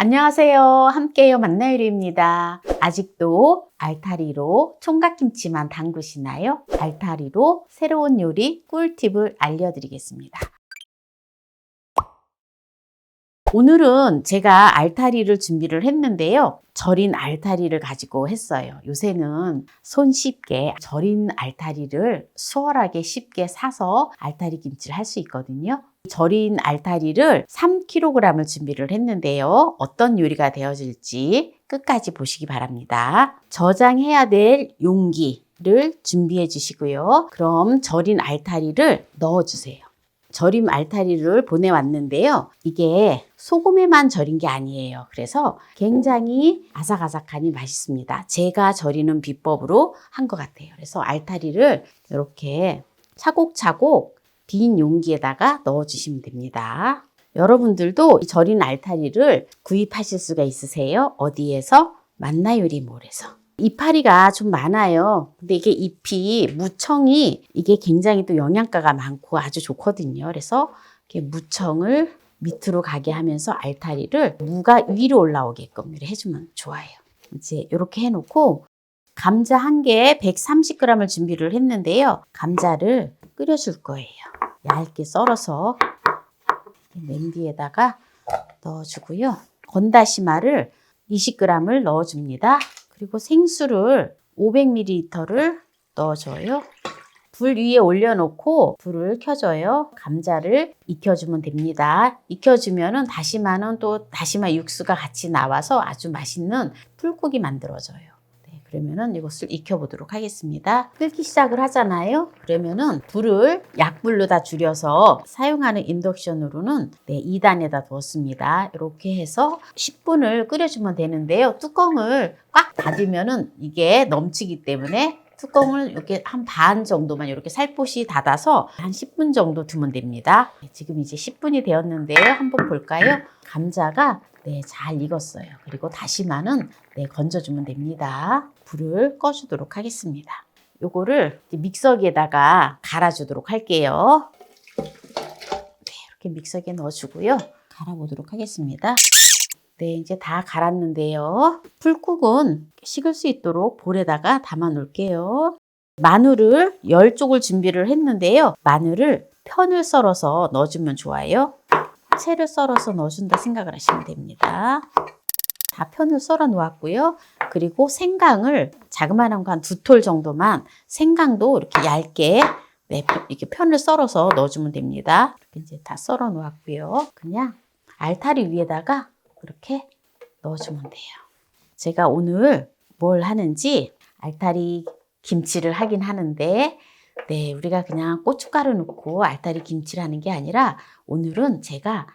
안녕하세요. 함께요 만나요리입니다. 아직도 알타리로 총각김치만 담그시나요? 알타리로 새로운 요리 꿀팁을 알려드리겠습니다. 오늘은 제가 알타리를 준비를 했는데요. 절인 알타리를 가지고 했어요. 요새는 손쉽게 절인 알타리를 수월하게 쉽게 사서 알타리 김치를 할 수 있거든요. 절인 알타리를 3kg을 준비를 했는데요. 어떤 요리가 되어질지 끝까지 보시기 바랍니다. 저장해야 될 용기를 준비해 주시고요. 그럼 절인 알타리를 넣어 주세요. 절임 알타리를 보내왔는데요. 이게 소금에만 절인 게 아니에요. 그래서 굉장히 아삭아삭하니 맛있습니다. 제가 절이는 비법으로 한 것 같아요. 그래서 알타리를 이렇게 차곡차곡 빈 용기에다가 넣어주시면 됩니다. 여러분들도 이 절인 알타리를 구입하실 수가 있으세요. 어디에서? 만나요리몰에서. 이파리가 좀 많아요. 근데 이게 잎이 무청이 이게 굉장히 또 영양가가 많고 아주 좋거든요. 그래서 이렇게 무청을 밑으로 가게 하면서 알타리를 무가 위로 올라오게끔 이렇게 해주면 좋아요. 이제 이렇게 해놓고 감자 한 개에 130g을 준비를 했는데요. 감자를 끓여줄 거예요. 얇게 썰어서 냄비에다가 넣어주고요. 건다시마를 20g을 넣어줍니다. 그리고 생수를 500ml를 넣어줘요. 불 위에 올려놓고 불을 켜줘요. 감자를 익혀주면 됩니다. 익혀주면은 다시마는 또 다시마 육수가 같이 나와서 아주 맛있는 풀국이 만들어져요. 네, 그러면은 이것을 익혀보도록 하겠습니다. 끓기 시작을 하잖아요. 그러면은 불을 약불로 다 줄여서 사용하는 인덕션으로는 네, 2단에다 두었습니다. 이렇게 해서 10분을 끓여주면 되는데요. 뚜껑을 꽉 닫으면은 이게 넘치기 때문에 뚜껑을 이렇게 한 반 정도만 이렇게 살포시 닫아서 한 10분 정도 두면 됩니다. 네, 지금 이제 10분이 되었는데요. 한번 볼까요? 감자가 네, 잘 익었어요. 그리고 다시마는 네, 건져주면 됩니다. 불을 꺼주도록 하겠습니다. 요거를 믹서기에다가 갈아주도록 할게요. 네, 이렇게 믹서기에 넣어주고요. 갈아보도록 하겠습니다. 네, 이제 다 갈았는데요. 풀국은 식을 수 있도록 볼에다가 담아 놓을게요. 마늘을 10쪽을 준비를 했는데요. 마늘을 편을 썰어서 넣어주면 좋아요. 채를 썰어서 넣어준다 생각을 하시면 됩니다. 다 편을 썰어 놓았고요. 그리고 생강을 자그마한 거 한 두 톨 정도만 생강도 이렇게 얇게 네, 이렇게 편을 썰어서 넣어주면 됩니다. 이렇게 이제 다 썰어 놓았고요. 그냥 알타리 위에다가 이렇게 넣어주면 돼요. 제가 오늘 뭘 하는지 알타리 김치를 하긴 하는데 네, 우리가 그냥 고춧가루 넣고 알타리 김치를 하는 게 아니라 오늘은 제가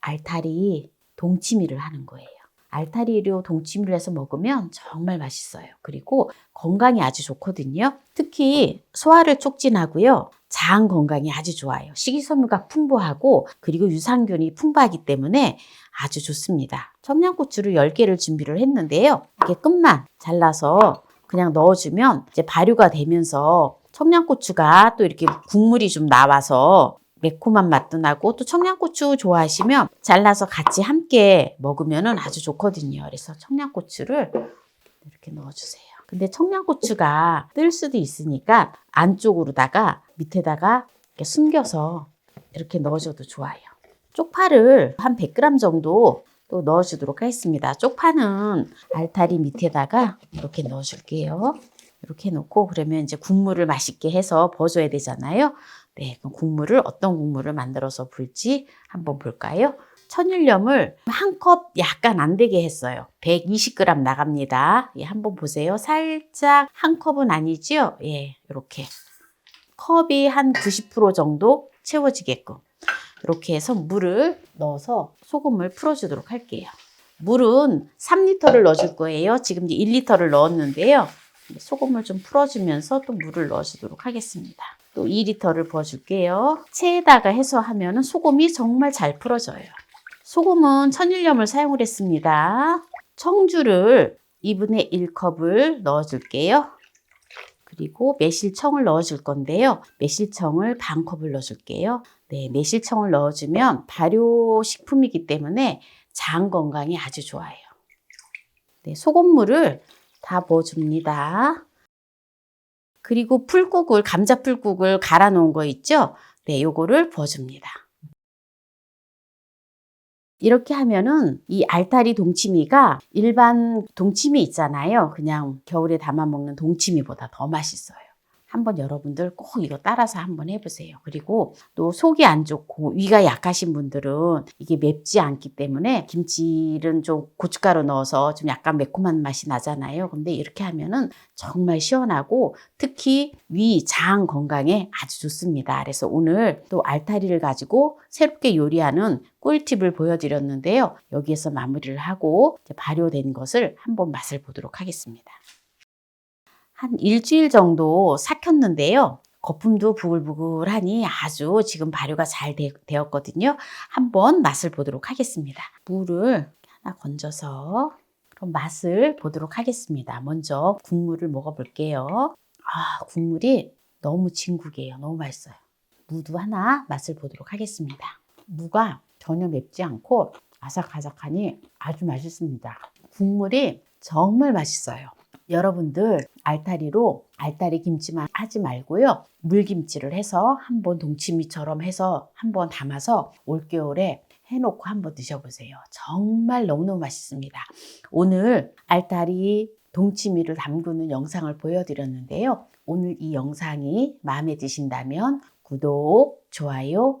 알타리 동치미를 하는 거예요. 알타리로 동치미를 해서 먹으면 정말 맛있어요. 그리고 건강에 아주 좋거든요. 특히 소화를 촉진하고요. 장 건강에 아주 좋아요. 식이섬유가 풍부하고 그리고 유산균이 풍부하기 때문에 아주 좋습니다. 청양고추를 10개를 준비를 했는데요. 이렇게 끝만 잘라서 그냥 넣어주면 이제 발효가 되면서 청양고추가 또 이렇게 국물이 좀 나와서 매콤한 맛도 나고 또 청양고추 좋아하시면 잘라서 같이 함께 먹으면 아주 좋거든요. 그래서 청양고추를 이렇게 넣어주세요. 근데 청양고추가 뜰 수도 있으니까 안쪽으로다가 밑에다가 이렇게 숨겨서 이렇게 넣어줘도 좋아요. 쪽파를 한 100g 정도 또 넣어주도록 하겠습니다. 쪽파는 알타리 밑에다가 이렇게 넣어줄게요. 이렇게 놓고 그러면 이제 국물을 맛있게 해서 버줘야 되잖아요. 네, 그럼 국물을 어떤 국물을 만들어서 불지 한번 볼까요? 천일염을 한 컵 약간 안 되게 했어요. 120g 나갑니다. 예, 한번 보세요. 살짝 한 컵은 아니죠? 예, 이렇게 컵이 한 90% 정도 채워지게끔 이렇게 해서 물을 넣어서 소금을 풀어주도록 할게요. 물은 3리터를 넣어줄 거예요. 지금 이제 1리터를 넣었는데요. 소금을 좀 풀어주면서 또 물을 넣어주도록 하겠습니다. 또 2리터를 부어줄게요. 체에다가 해서 하면 소금이 정말 잘 풀어져요. 소금은 천일염을 사용을 했습니다. 청주를 2분의 1컵을 넣어줄게요. 그리고 매실청을 넣어줄 건데요. 매실청을 반 컵을 넣어줄게요. 네, 매실청을 넣어주면 발효식품이기 때문에 장 건강에 아주 좋아요. 네, 소금물을 다 부어줍니다. 그리고 풀국을, 감자 풀국을 갈아 놓은 거 있죠? 네, 요거를 부어줍니다. 이렇게 하면은 이 알타리 동치미가 일반 동치미 있잖아요. 그냥 겨울에 담아 먹는 동치미보다 더 맛있어요. 한번 여러분들 꼭 이거 따라서 한번 해보세요. 그리고 또 속이 안 좋고 위가 약하신 분들은 이게 맵지 않기 때문에 김치를 좀 고춧가루 넣어서 좀 약간 매콤한 맛이 나잖아요. 근데 이렇게 하면은 정말 시원하고 특히 위, 장 건강에 아주 좋습니다. 그래서 오늘 또 알타리를 가지고 새롭게 요리하는 꿀팁을 보여드렸는데요. 여기에서 마무리를 하고 발효된 것을 한번 맛을 보도록 하겠습니다. 한 일주일 정도 삭혔는데요. 거품도 부글부글하니 아주 지금 발효가 잘 되, 었거든요 한번 맛을 보도록 하겠습니다. 물을 하나 건져서 그럼 맛을 보도록 하겠습니다. 먼저 국물을 먹어볼게요. 아, 국물이 너무 진국이에요. 너무 맛있어요. 무도 하나 맛을 보도록 하겠습니다. 무가 전혀 맵지 않고 아삭아삭하니 아주 맛있습니다. 국물이 정말 맛있어요. 여러분들 알타리로 알타리 김치만 하지 말고요. 물김치를 해서 한번 동치미처럼 해서 한번 담아서 올겨울에 해놓고 한번 드셔보세요. 정말 너무너무 맛있습니다. 오늘 알타리 동치미를 담그는 영상을 보여드렸는데요. 오늘 이 영상이 마음에 드신다면 구독, 좋아요,